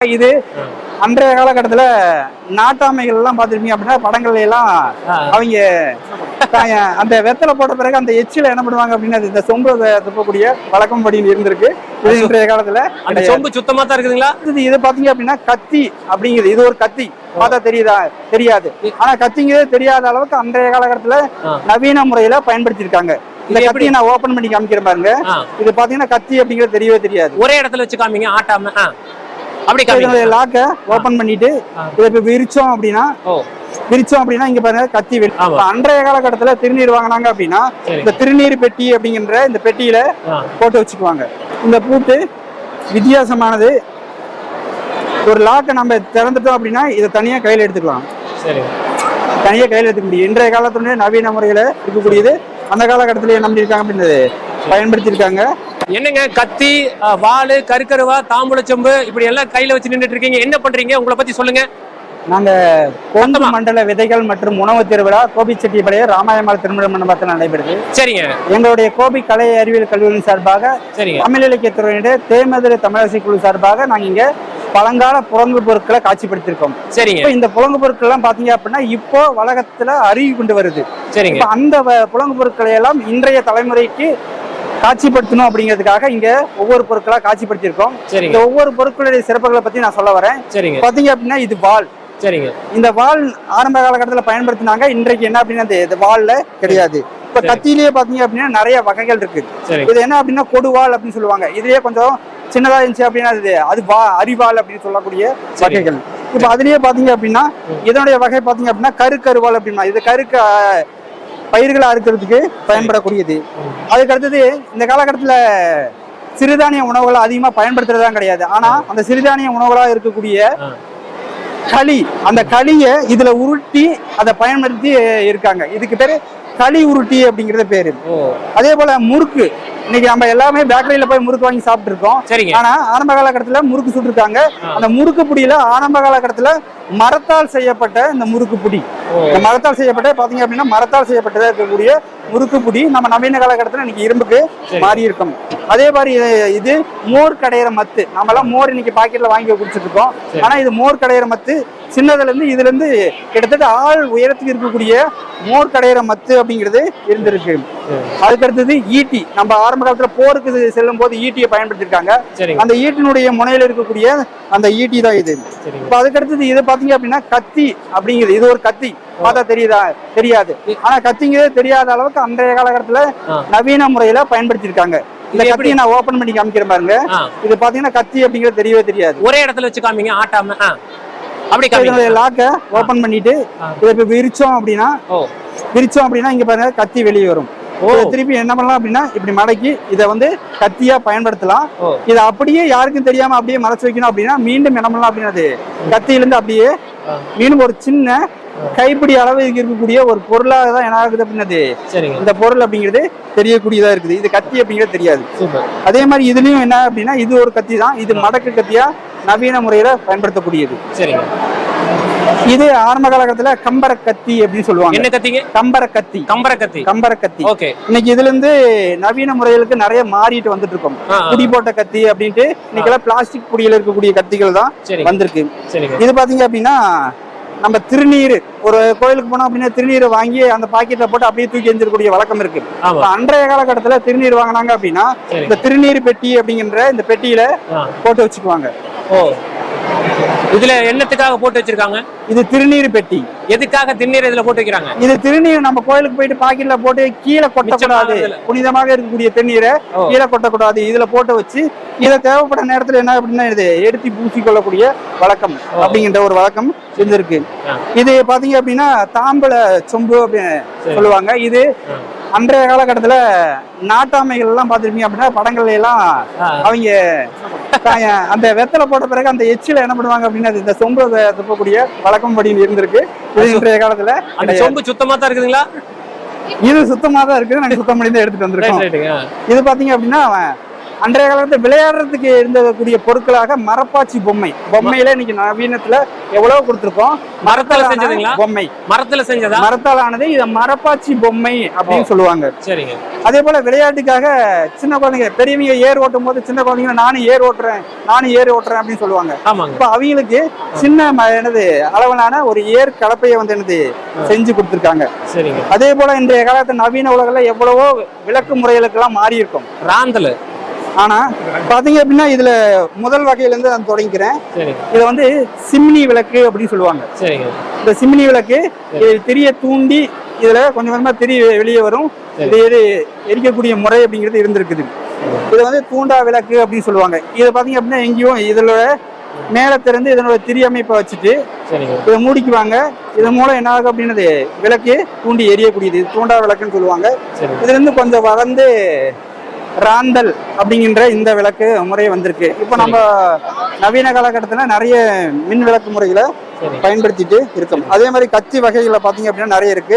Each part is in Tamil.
இது அன்றைய காலகட்டத்துல நாட்டாமைகள் எல்லாம் பார்த்திருப்பீங்க அப்படின்னா படங்கள்ல எல்லாம். அவங்க அந்த வெத்தலை போட்ட பிறகு அந்த எச்சில என்ன பண்ணுவாங்க அப்படின்னா இந்த சொம்பு துப்பக்கூடிய வழக்கம் படி இருந்திருக்கு. இது இன்றைய காலத்துல அந்த. சொம்பு சுத்தமா தான் இருக்குதுங்களா? இது இது பாத்தீங்க அப்படின்னா கத்தி அப்படிங்கிறது இது ஒரு கத்தி. பார்த்தா தெரியுதா? தெரியாது. ஆனா கத்திங்கிறது தெரியாத அளவுக்கு அன்றைய காலகட்டத்துல. நவீன முறையில பயன்படுத்தியிருக்காங்க. இந்த எப்படி? கத்தியை நான் ஓபன் பண்ணி காமிக்கிறேன் பாருங்க. இது பாத்தீங்கன்னா கத்தி அப்படிங்கிறது தெரியவே தெரியாது. ஒரே இடத்துல வச்சு காமிங்க ஆட்டாம. ஆ. அப்படி இதனுடைய லாக்க ஓபன் பண்ணிட்டு. இதை இப்ப விரிச்சோம் அப்படின்னா விரிச்சோம் அப்படின்னா இங்க பாருங்க கத்தி அன்றைய காலகட்டத்துல திருநீர் வாங்கினாங்க அப்படின்னா. இந்த திருநீர் பெட்டி அப்படிங்கிற இந்த பெட்டியில. போட்டு வச்சுக்குவாங்க. இந்த பூட்டு வித்தியாசமானது. ஒரு லாக்கை நம்ம திறந்துட்டோம் அப்படின்னா இதை தனியா கையில எடுத்துக்கலாம். சரி. தனியா கையில எடுத்துக்க முடியும். இன்றைய காலத்துடைய நவீன முறையில இருக்கக்கூடியது அந்த காலகட்டத்துல என்ன பண்ணிருக்காங்க அப்படின்றது. பயன்படுத்தியிருக்காங்க. என்னங்க கத்தி வாளு கருக்கருவா தாம்பூலச்சொம்பு இப்படி எல்லாம் கையில வச்சு நின்னுட்டு இருக்கீங்க என்ன பண்றீங்க? உங்களை பத்தி சொல்லுங்க. நாங்க சத்தமா. மண்டல விதைகள் மற்றும் உணவு திருவிழா கோபிச்செட்டிப்பாளையம் ராமாயமால் திருமண மண்டபத்தில் நடைபெறுது. சரிங்க. எங்களுடைய கோபி கலை அறிவியல் கல்லூரியின் சார்பாக தமிழ் இலக்கியத்துறையினுடைய தேமதுரை தமிழரசி குழு சார்பாக நாங்க இங்க பழங்கால புறங்கு பொருட்களை காட்சிப்படுத்தியிருக்கோம். சரிங்க. இப்போ இந்த புலங்கு பொருட்கள் எல்லாம் பாத்தீங்க அப்படின்னா இப்போ வழக்கத்துல அருகி கொண்டு வருது. சரிங்க. இப்ப அந்த புலங்கு பொருட்களை எல்லாம் இன்றைய தலைமுறைக்கு காட்சிப்படுத்தணும் அப்படிங்கிறதுக்காக இங்க ஒவ்வொரு பொருட்களா காட்சிப்படுத்தியிருக்கோம். இந்த ஒவ்வொரு பொருட்களுடைய சிறப்புகளை பத்தி நான் சொல்ல வரேன். சரிங்க. பாத்தீங்க அப்படின்னா இது வாள் சரிங்க. இந்த வாள் ஆரம்ப காலகட்டத்துல பயன்படுத்தினாங்க இன்றைக்கு என்ன அப்படின்னா இந்த- வாள்ல கிடையாது. இப்ப. கத்தியிலேயே பாத்தீங்க அப்படின்னா நிறைய வகைகள் இருக்கு. இது என்ன அப்படின்னா கொடுவாள் அப்படின்னு சொல்லுவாங்க. இதுலயே கொஞ்சம் சின்னதா இருந்துச்சு அப்படின்னா அது அது வா அரிவாள் அப்படின்னு சொல்லக்கூடிய. வகைகள். இப்ப அதுலயே பாத்தீங்க அப்படின்னா இதனுடைய வகை பாத்தீங்க அப்படின்னா கருக்கருவாள் அப்படின்னா இது கருக்கு பயிர்களை அறுக்கிறதுக்கு பயன்படக்கூடியது. அதுக்கு அடுத்தது இந்த காலகட்டத்துல சிறுதானிய உணவுகளை அதிகமா பயன்படுத்துறதா கிடையாது. ஆனா அந்த சிறுதானிய உணவுகளா இருக்கக்கூடிய. களி அந்த களியை இதுல உருட்டி அதை பயன்படுத்தி இருக்காங்க. இதுக்கு பேரு களி உருட்டி அப்படிங்கறது பேரு. அதே போல முறுக்கு. இன்னைக்கு நம்ம எல்லாமே பேக்கரியில போய் முறுக்கு வாங்கி சாப்பிட்டு இருக்கோம் சரிங்க. ஆனா ஆரம்ப காலகட்டத்துல முறுக்கு சுட்டிருக்காங்க. அந்த முறுக்கு புடியில ஆரம்ப காலகட்டத்துல மரத்தால் செய்யப்பட்ட இந்த முறுக்கு புடி. இந்த மரத்தால் செய்யப்பட்ட பாத்தீங்க அப்படின்னா மரத்தால் செய்யப்பட்டதா இருக்கக்கூடிய முறுக்கு புடி நம்ம நவீன காலகட்டத்துல இன்னைக்கு இரும்புக்கு. மாறி இருக்கும். அதே மாதிரி இது- மோர் கடையிற மத்து. நம்ம எல்லாம் மோர் இன்னைக்கு பாக்கெட்ல வாங்கி குடிச்சிட்டு இருக்கோம். சரி. ஆனா இது மோர் கடையிற மத்து சின்னதுல இருந்து இதுல இருந்து கிட்டத்தட்ட ஆள் உயரத்துக்கு இருக்கக்கூடிய மோர் கடையிற மத்து அப்படிங்கிறது இருந்திருக்கு. சரி. அதுக்கு அடுத்தது ஈட்டி. நம்ம ஆரம்ப காலத்துல போருக்கு செல்லும் போது ஈட்டியை பயன்படுத்திருக்காங்க. அந்த ஈட்டினுடைய முனையில இருக்கக்கூடிய அந்த ஈட்டி தான் இது. இப்ப அதுக்கு அடுத்தது இது பாத்தீங்க அப்படின்னா கத்தி அப்படிங்கிறது இது ஒரு கத்தி. பார்த்தா தெரியுதா? தெரியாது. ஆனா கத்திங்கிறது தெரியாத அளவுக்கு அன்றைய காலகட்டத்துல. நவீன முறையில பயன்படுத்தியிருக்காங்க இந்த? கத்தியை நான் ஓபன் பண்ணி காமிக்கிறேன் பாருங்க. இது பாத்தீங்கன்னா கத்தி அப்படிங்கிறது தெரியவே தெரியாது. ஒரே இடத்துல வச்சு காமிங்க. ஆட்டாம. அப்படி இதனுடைய லாக்க ஓபன் பண்ணிட்டு. இதை விரிச்சோம் அப்படின்னா விரிச்சோம் அப்படின்னா இங்க பாருங்க கத்தி வெளியே வரும். திருப்பி என்ன பண்ணலாம் அப்படின்னா இப்படி மடக்கி இதை வந்து கத்தியா பயன்படுத்தலாம். இதை அப்படியே யாருக்கும் தெரியாம அப்படியே மறைச்சு வைக்கணும் அப்படின்னா மீண்டும் என்ன பண்ணலாம் அப்படின்னா கத்தியிலிருந்து அப்படியே. மீண்டும் ஒரு சின்ன கைப்பிடி அளவு இருக்கக்கூடிய ஒரு பொருளாக தான் என்ன ஆகுது அப்படின்னது? இந்த பொருள் அப்படிங்கிறது தெரியக்கூடியதா இருக்குது. இது கத்தி அப்படிங்கிறது தெரியாது. அதே மாதிரி இதுலயும் என்ன அப்படின்னா இது ஒரு கத்தி தான். இது மடக்கு கத்தியா நவீன முறையில பயன்படுத்தக்கூடியது. சரிங்க. இது ஆரம்ப காலகட்டத்துல கம்பர கத்தி அப்படின்னு சொல்லுவாங்க. என்ன கத்திங்க? கம்பர கத்தி கம்பர கத்தி கம்பர கத்தி ஓகே. இன்னைக்கு இதுல இருந்து நவீன முறைகளுக்கு நிறைய மாறிட்டு வந்துட்டு இருக்கோம். புடி போட்ட கத்தி அப்படின்ட்டு இன்னைக்கெல்லாம் பிளாஸ்டிக் புடியில இருக்கக்கூடிய கத்திகள் தான் வந்திருக்கு. இது பாத்தீங்க அப்படின்னா நம்ம திருநீர் ஒரு கோயிலுக்கு போனோம் அப்படின்னா திருநீரை வாங்கி அந்த பாக்கெட்ல போட்டு அப்படியே தூக்கி எஞ்சிருக்கக்கூடிய வழக்கம் இருக்கு. அன்றைய காலகட்டத்துல திருநீர் வாங்கினாங்க அப்படின்னா இந்த திருநீர் பெட்டி அப்படிங்கிற இந்த பெட்டியில போட்டு வச்சுக்குவாங்க. இதுல என்னத்துக்காக போட்டு வச்சிருக்காங்க இது திருநீர் பெட்டி எதுக்காக திண்ணீர் இதுல போட்டு வைக்கிறாங்க இது திருநீர் நம்ம கோயிலுக்கு போயிட்டு பாக்கெட்ல போட்டு கீழே கொட்டக்கூடாது. புனிதமாக இருக்கக்கூடிய திருநீரை. கீழே கொட்டக்கூடாது இதுல போட்டு வச்சு இதை தேவைப்பட நேரத்துல என்ன அப்படின்னா இது எடுத்து பூசி கொள்ளக்கூடிய வழக்கம். அப்படிங்கிற ஒரு வழக்கம் இருந்திருக்கு. இது பாத்தீங்க அப்படின்னா தாம்பல சொம்பு அப்படின்னு. சொல்லுவாங்க இது. அன்றைய காலகட்டத்துல நாட்டாமைகள் எல்லாம் பார்த்திருப்பீங்க அப்படின்னா படங்கள்ல எல்லாம். அவங்க அந்த வெத்தலை போட்ட பிறகு அந்த எச்சில என்ன பண்ணுவாங்க அப்படின்னா இந்த சொம்பு துப்பக்கூடிய வழக்கம் படி இருந்திருக்கு. இது இன்றைய காலத்துல அந்த. சொம்பு சுத்தமா தான் இருக்குதுங்களா? இது சுத்தமா தான் இருக்கு நாங்க சுத்தம் பண்ணி தான் எடுத்துட்டு வந்திருக்கோம். இது பாத்தீங்க அப்படின்னா அவன் அன்றைய காலத்துல விளையாடுறதுக்கு இருந்தக்கூடிய பொருட்களாக மரப்பாச்சி பொம்மை. பொம்மையில இன்னைக்கு நவீனத்துல எவ்வளவு கொடுத்திருக்கோம். மரத்தால செஞ்சதுங்களா? பொம்மை. மரத்துல செஞ்சதா? மரத்தால் ஆனது இதை மரப்பாச்சி பொம்மை அப்படின்னு சொல்லுவாங்க. சரிங்க. அதே போல விளையாட்டுக்காக சின்ன குழந்தைங்க பெரியவங்க ஏர் ஓட்டும் போது சின்ன குழந்தைங்க நானும் ஏர் ஓட்டுறேன் நானும் ஏர் ஓட்டுறேன் அப்படின்னு சொல்லுவாங்க. இப்ப அவங்களுக்கு சின்ன என்னது அளவிலான ஒரு ஏர் கலப்பையை வந்து என்னது செஞ்சு கொடுத்துருக்காங்க. சரிங்க. அதே போல இன்றைய காலத்து நவீன உலகில் எவ்வளவோ விளக்கு முறைகளுக்கெல்லாம் மாறி இருக்கும் ராந்தல். ஆனா பாத்தீங்க அப்படின்னா இதுல முதல் வகையில இருந்து நான் தொடங்கிக்கிறேன். இதை வந்து சிம்னி விளக்கு அப்படின்னு சொல்லுவாங்க. இந்த சிம்னி விளக்கு திரிய தூண்டி இதுல கொஞ்சம் கொஞ்சமா திரி வெளியே வரும். இது எரி எரிக்கக்கூடிய முறை அப்படிங்கிறது இருந்திருக்குது. இது வந்து தூண்டா விளக்கு அப்படின்னு சொல்லுவாங்க. இதை பாத்தீங்க அப்படின்னா எங்கேயும் இதுல மேல திறந்து இதனோட திரி அமைப்பை வச்சுட்டு இதை மூடிக்குவாங்க. இதன் மூலம் என்ன ஆகும் அப்படின்னது விளக்கு தூண்டி எரியக்கூடியது. தூண்டா விளக்குன்னு சொல்லுவாங்க. சரிங்க இதுல இருந்து கொஞ்சம் வளர்ந்து ராந்தல் அப்படிங்கிற இந்த விளக்கு முறை வந்திருக்கு. இப்போ நம்ம நவீன காலகட்டத்தில் நிறைய மின் விளக்கு முறைகளை பயன்படுத்திட்டு இருக்கோம். அதே மாதிரி கத்தி வகைகளை பார்த்தீங்க அப்படின்னா நிறைய இருக்கு.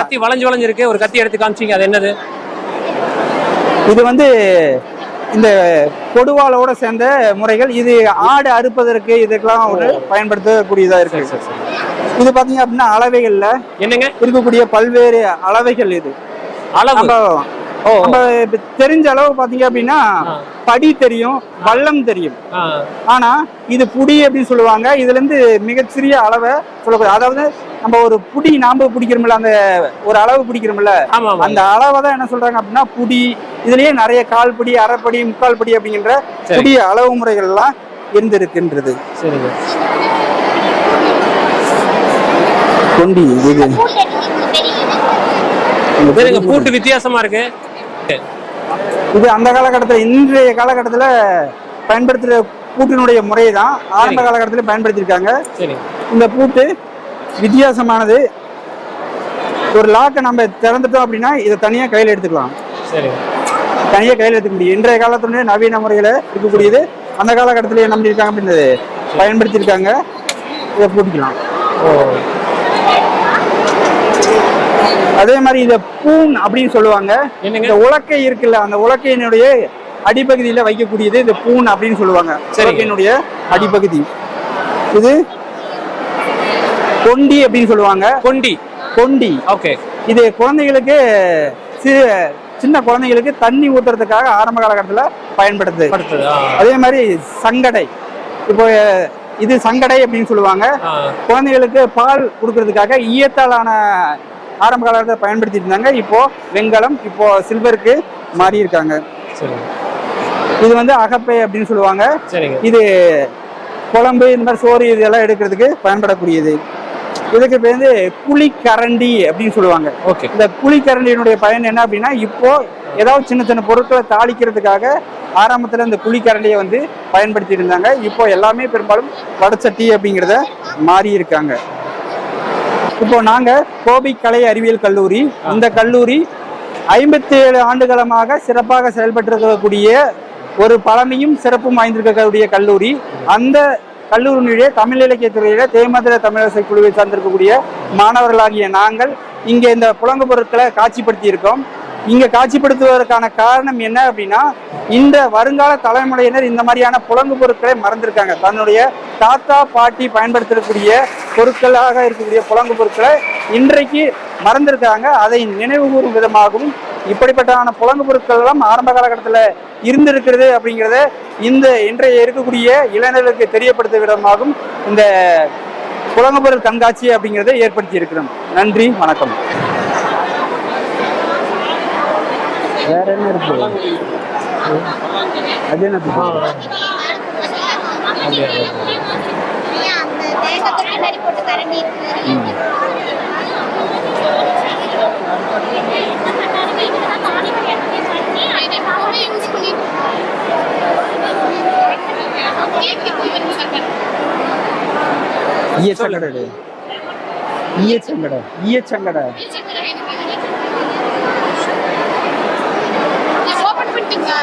கத்தி வளைஞ்சு வளைஞ்சு இருக்கு ஒரு கத்தி எடுத்து காமிச்சீங்க அது என்னது? இது வந்து இந்த கொடுவாளோட சேர்ந்த முறைகள். இது ஆடு அறுப்பதற்கு இதுக்கெல்லாம் ஒரு பயன்படுத்தக்கூடியதா இருக்கு. இது பாத்தீங்க அப்படின்னா அளவைகள்ல என்னங்க? இருக்கக்கூடிய பல்வேறு அளவைகள் இது. அளவு. நம்ம தெரிஞ்ச அளவு பாத்தீங்க அப்படின்னா. படி தெரியும் வல்லம் தெரியும். ஆனா இது புடி அப்படின்னு சொல்லுவாங்க. இதுல இருந்து மிகச்சிறிய அளவை சொல்லக்கூடாது. அதாவது நம்ம ஒரு புடி நாம்பு பிடிக்கிறோம்ல அந்த ஒரு அளவு பிடிக்கிறோம்ல அந்த அளவை தான் என்ன சொல்றாங்க அப்படின்னா புடி. இதுலயே நிறைய கால் படி அரைப்படி முக்கால் படி அப்படிங்கிற சரி. புடி அளவு முறைகள் எல்லாம் இருந்திருக்கின்றது. சரிங்க. கொண்டி இது. பூட்டு வித்தியாசமா இருக்கு. இது அந்த காலகட்டத்தில் இன்றைய காலகட்டத்தில் பயன்படுத்துகிற பூட்டினுடைய முறை தான் ஆரம்ப. காலகட்டத்தில் பயன்படுத்தியிருக்காங்க. இந்த பூட்டு வித்தியாசமானது. ஒரு லாக்கை நம்ம திறந்துட்டோம் அப்படின்னா இதை தனியாக கையில் எடுத்துக்கலாம். தனியாக கையில் எடுத்துக்க முடியும். இன்றைய காலத்துடைய நவீன முறையில் இருக்கக்கூடியது. அந்த காலகட்டத்தில் என்ன பண்ணியிருக்காங்க அப்படின்றது பயன்படுத்தியிருக்காங்க. இதை பூட்டிக்கலாம். ஓ. அதே மாதிரி இதை பூன் அப்படின்னு சொல்லுவாங்க. இந்த உலக்கை இருக்குல்ல அந்த உலக்கையினுடைய அடிப்பகுதியில வைக்கக்கூடியது இந்த பூன் அப்படின்னு சொல்லுவாங்க. உலக்கையினுடைய அடிப்பகுதி. இது கொண்டி அப்படின்னு சொல்லுவாங்க. கொண்டி. கொண்டி. ஓகே. இது குழந்தைகளுக்கு சிறு சின்ன குழந்தைகளுக்கு தண்ணி ஊத்துறதுக்காக ஆரம்ப காலகட்டத்தில் ஆ, அதே மாதிரி சங்கடை. இப்போ இது சங்கடை அப்படின்னு சொல்லுவாங்க. குழந்தைகளுக்கு பால் கொடுக்கறதுக்காக ஈயத்தாலான ஆரம்ப காலத்தில் பயன்படுத்திட்டு இருந்தாங்க. இப்போ வெண்கலம் இப்போ சில்வருக்கு மாறி இருக்காங்க. இது வந்து அகப்பை அப்படின்னு சொல்லுவாங்க. இது குழம்பு இந்த மாதிரி சோறு இதெல்லாம் எடுக்கிறதுக்கு பயன்படக்கூடியது. இதுக்கு பேர் வந்து குழிக்கரண்டி அப்படின்னு சொல்லுவாங்க. ஓகே. இந்த குழிக்கரண்டியினுடைய பயன் என்ன அப்படின்னா இப்போ ஏதாவது சின்ன சின்ன பொருட்களை தாளிக்கிறதுக்காக ஆரம்பத்தில் இந்த குழிக்கரண்டியை வந்து பயன்படுத்திட்டு இருந்தாங்க. இப்போ எல்லாமே பெரும்பாலும் வடச்சட்டி அப்படிங்கிறத மாறி இருக்காங்க. இப்போ நாங்க கோபி கலை அறிவியல் கல்லூரி இந்த கல்லூரி ஐம்பத்தி ஏழு ஆண்டுகளமாக சிறப்பாக செயல்பட்டு இருக்கக்கூடிய ஒரு பழமையும் சிறப்பும் வாய்ந்திருக்கக்கூடிய கல்லூரி. அந்த கல்லூரியினுடைய தமிழ் இலக்கியத்துறையில தேமதுர தமிழரசை குழுவை சார்ந்திருக்கக்கூடிய மாணவர்களாகிய நாங்கள் இங்கே இந்த புலங்கு பொருட்களை காட்சிப்படுத்தி இருக்கோம் இங்க காட்சிப்படுத்துவதற்கான காரணம் என்ன அப்படின்னா இந்த வருங்கால தலைமுறையினர் இந்த மாதிரியான புலங்கு பொருட்களை மறந்திருக்காங்க. தன்னுடைய தாத்தா பாட்டி பயன்படுத்தக்கூடிய பொருட்களாக இருக்கக்கூடிய புலங்கு பொருட்களை இன்றைக்கு மறந்திருக்காங்க. அதை நினைவு கூறும் விதமாகவும் இப்படிப்பட்டதான புலங்கு பொருட்கள் எல்லாம் ஆரம்ப காலகட்டத்தில் இருந்திருக்கிறது அப்படிங்கிறத இந்த இன்றைய இருக்கக்கூடிய இளைஞர்களுக்கு தெரியப்படுத்தும் விதமாகவும் இந்த புலங்கு பொருள் கண்காட்சி அப்படிங்கிறதை ஏற்படுத்தி இருக்கிறோம் நன்றி வணக்கம். வேற என்ன இருக்கு? அது என்ன? ये चंगड़ा रे ये चंगड़ा ये चंगड़ा ये ओपन पिटिंग है